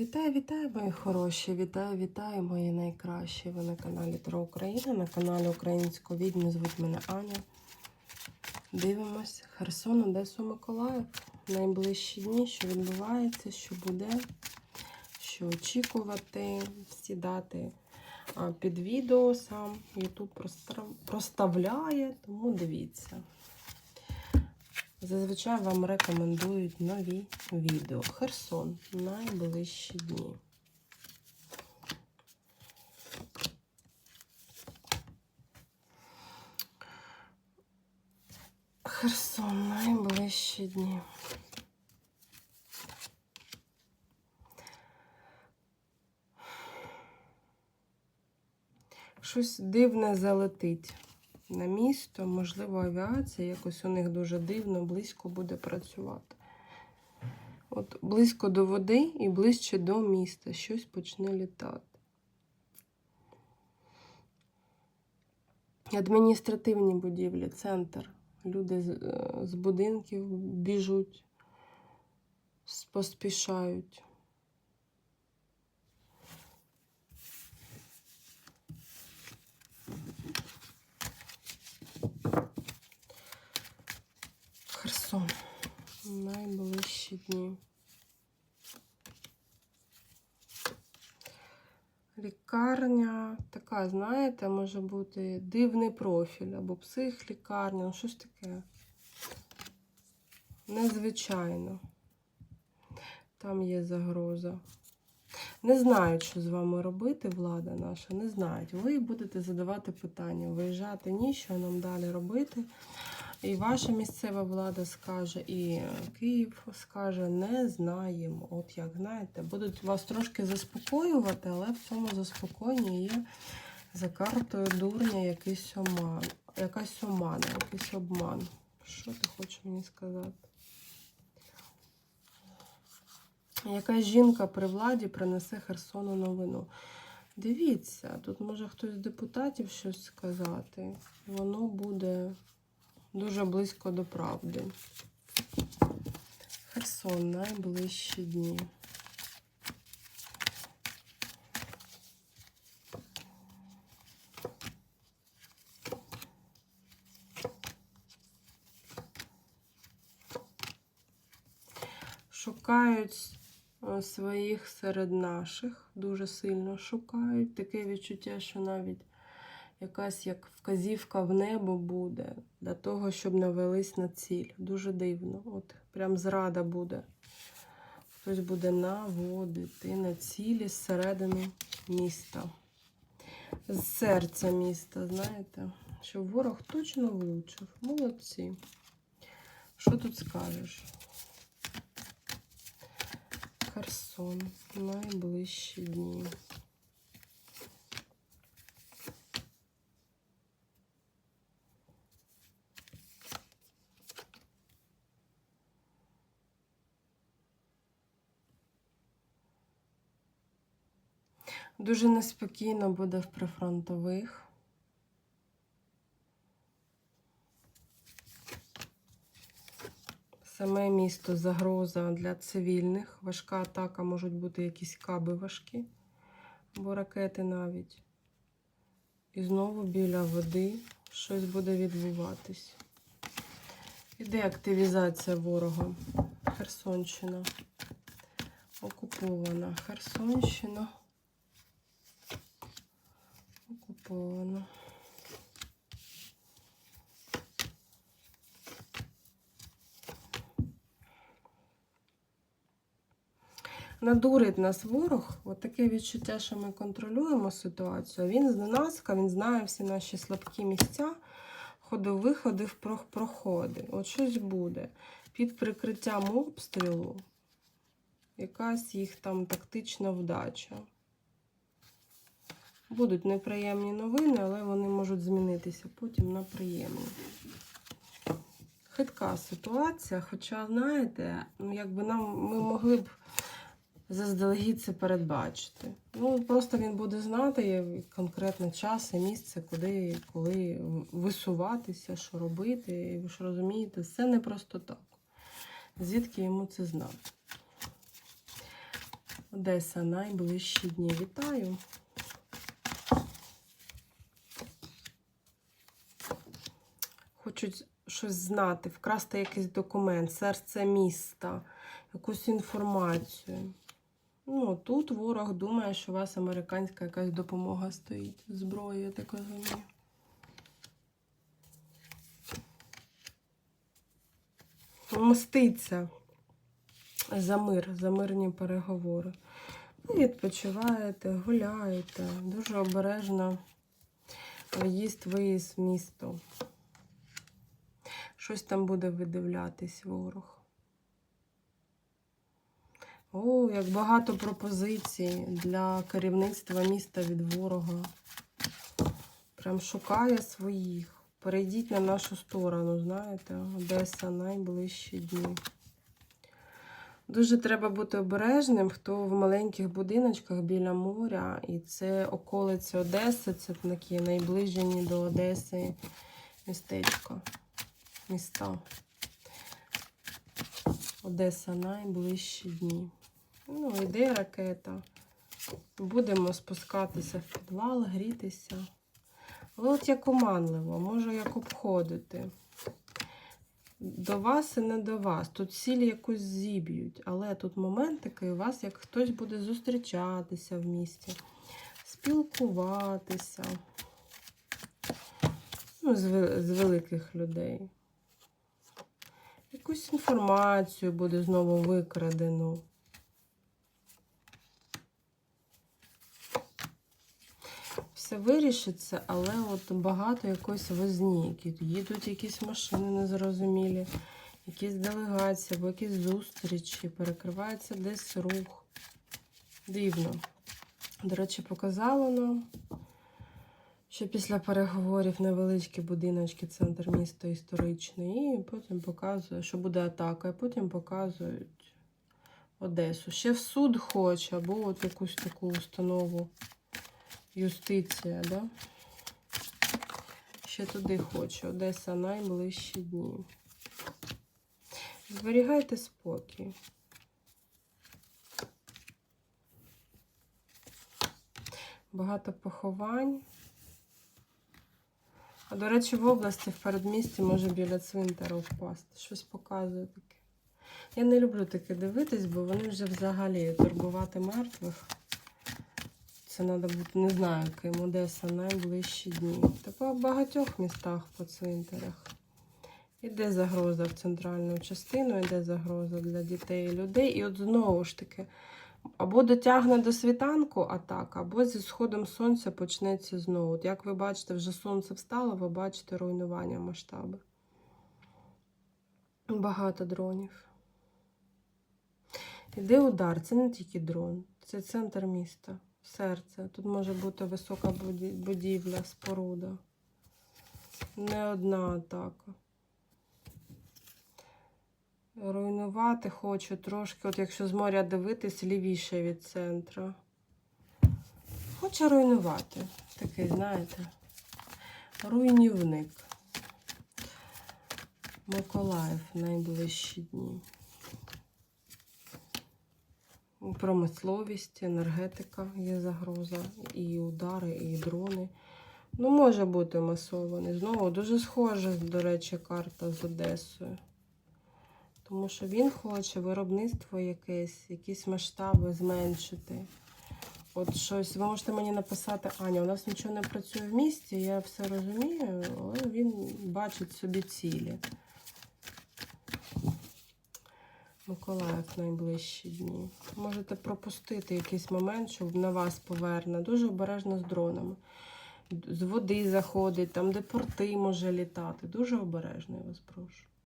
Вітаю, вітаю, мої хороші! Вітаю, вітаю, мої найкращі. Ви на каналі Тро Україна, на каналі Українського відьми. Звуть мене Аня. Дивимось Херсон, Одесу, Миколаїв. Найближчі дні, що відбувається, що буде, що очікувати, всі дати під відео сам YouTube проставляє, тому дивіться. Зазвичай вам рекомендують нові відео. Херсон. Найближчі дні. Херсон. Найближчі дні. Щось дивне залетить на місто, можливо, авіація якось у них дуже дивно, близько буде працювати. От близько до води і ближче до міста щось почне літати. Адміністративні будівлі, центр. Люди з, е, з будинків біжуть, поспішають. Херсон. Найближчі дні. Лікарня така, знаєте, може бути дивний профіль або психлікарня, ну щось таке. Незвичайно. Там є загроза. Не знають, що з вами робити, влада наша, не знають. Ви будете задавати питання, виїжджати ні, що нам далі робити. І ваша місцева влада скаже, і Київ скаже, не знаємо. От як знаєте, будуть вас трошки заспокоювати, але в цьому заспокоєнні є за картою дурня якийсь оман, якась омана, якийсь обман. Що ти хочеш мені сказати? Якась жінка при владі принесе Херсону новину. Дивіться, тут може хтось з депутатів щось сказати. Воно буде дуже близько до правди. Херсон найближчі дні. Шукають е, своїх серед наших, дуже сильно шукають. Таке відчуття, що навіть якась як вказівка в небо буде для того, щоб навелись на ціль. Дуже дивно. От прям зрада буде. Хтось буде наводити на цілі зсередини міста. З серця міста, знаєте, що ворог точно влучив. Молодці. Що тут скажеш? Херсон. Найближчі дні. Дуже неспокійно буде в прифронтових. Саме місто загроза для цивільних. Важка атака, можуть бути якісь каби важкі, або ракети навіть. І знову біля води щось буде відбуватись. Іде активізація ворога. Херсонщина. Окупована. Херсонщина. Окупована. Надурить нас ворог. От таке відчуття, що ми контролюємо ситуацію. Він зненацька, він знає всі наші слабкі місця, ходи-виходи, впрох- проходи. От щось буде. Під прикриттям обстрілу якась їх там тактична вдача. Будуть неприємні новини, але вони можуть змінитися потім на приємні. Хитка ситуація, хоча, знаєте, ну якби нам ми могли б заздалегідь це передбачити. Ну, просто він буде знати конкретно час і місце, куди, коли висуватися, що робити. І ви ж розумієте, це не просто так. Звідки йому це знати? Одеса найближчі дні. Вітаю. Хочуть щось знати, вкрасти якийсь документ, серце міста, якусь інформацію. Ну, тут ворог думає, що у вас американська якась допомога стоїть. Зброя, я так розумію. Мститься за мир, за мирні переговори. Ви відпочиваєте, гуляєте, дуже обережно в'їзд, виїзд в місто. Щось там буде видивлятись ворог. О, як багато пропозицій для керівництва міста від ворога. Прям шукає своїх. Перейдіть на нашу сторону, знаєте, Одеса найближчі дні. Дуже треба бути обережним, хто в маленьких будиночках біля моря, і це околиці Одеси, це такі найближені до Одеси містечка, міста. Одеса найближчі дні. Ну, йде ракета. Будемо спускатися в підвал, грітися. Але от як оманливо, можу як обходити. До вас і не до вас. Тут ціль якусь зіб'ють, але тут момент такий у вас, як хтось буде зустрічатися в місті, спілкуватися. Ну, з великих людей. Якусь інформацію буде знову викрадено. Все вирішиться, але от багато якоїсь возні, їдуть якісь машини незрозумілі, якісь делегації або якісь зустрічі, перекривається десь рух. Дивно. До речі, показало нам, що після переговорів невеличкі будиночки, центр міста історичний, і потім показує, що буде атака, і потім показують Одесу. Ще в суд хоче, або от якусь таку установу. Юстиція, да? Ще туди хочу. Одеса найближчі дні. Зберігайте спокій. Багато поховань. А до речі, в області в передмісті може біля цвинтара впасти. Щось показує таке. Я не люблю таке дивитись, бо вони вже взагалі турбувати мертвих. Це треба бути, не знаю, яким Одеса найближчі дні. Та по багатьох містах по цвинтарях. Іде загроза в центральну частину, іде загроза для дітей і людей. І от знову ж таки, або дотягне до світанку атака, або зі сходом сонця почнеться знову. От як ви бачите, вже сонце встало, ви бачите руйнування масштаби. Багато дронів. Іде удар, це не тільки дрон, це центр міста, серце. Тут може бути висока будівля, споруда. Не одна атака. Руйнувати хочу трошки, от якщо з моря дивитись, лівіше від центру. Хоче руйнувати. Такий, знаєте, руйнівник. Миколаїв найближчі дні. Промисловість, енергетика є загроза, і удари, і дрони. Ну, може бути масований. Знову дуже схожа, до речі, карта з Одесою. Тому що він хоче виробництво якесь, якісь масштаби зменшити. От щось, ви можете мені написати, Аня, у нас нічого не працює в місті, я все розумію, але він бачить собі цілі. Миколаїв найближчі дні. Можете пропустити якийсь момент, щоб на вас поверне. Дуже обережно з дронами. З води заходить, там, де порти може літати. Дуже обережно, я вас прошу.